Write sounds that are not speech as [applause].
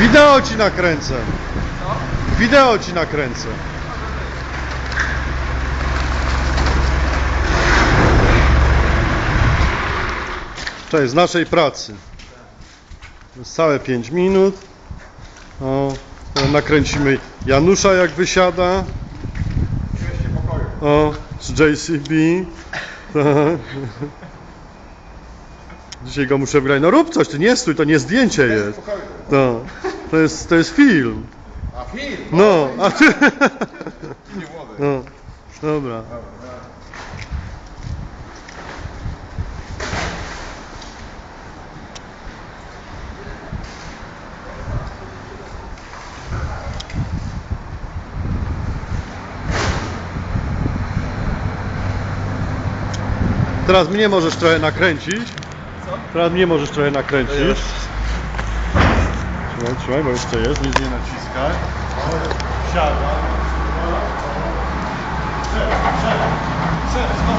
Wideo ci nakręcę. Wideo ci nakręcę. Cześć, z naszej pracy. To jest całe 5 minut. O, teraz nakręcimy Janusza jak wysiada. O, z JCB. [laughs] Dzisiaj go muszę wygrać. No rób coś, ty nie stój, to nie zdjęcie jest. To, to jest, to jest film. A film? No, a [laughs] ty... No, dobra. Teraz mnie możesz trochę nakręcić. Teraz mnie możesz trochę nakręcić. Trzymaj, trzymaj, bo jeszcze jest, nic nie naciskaj. Siadam. Siadam. Siadam.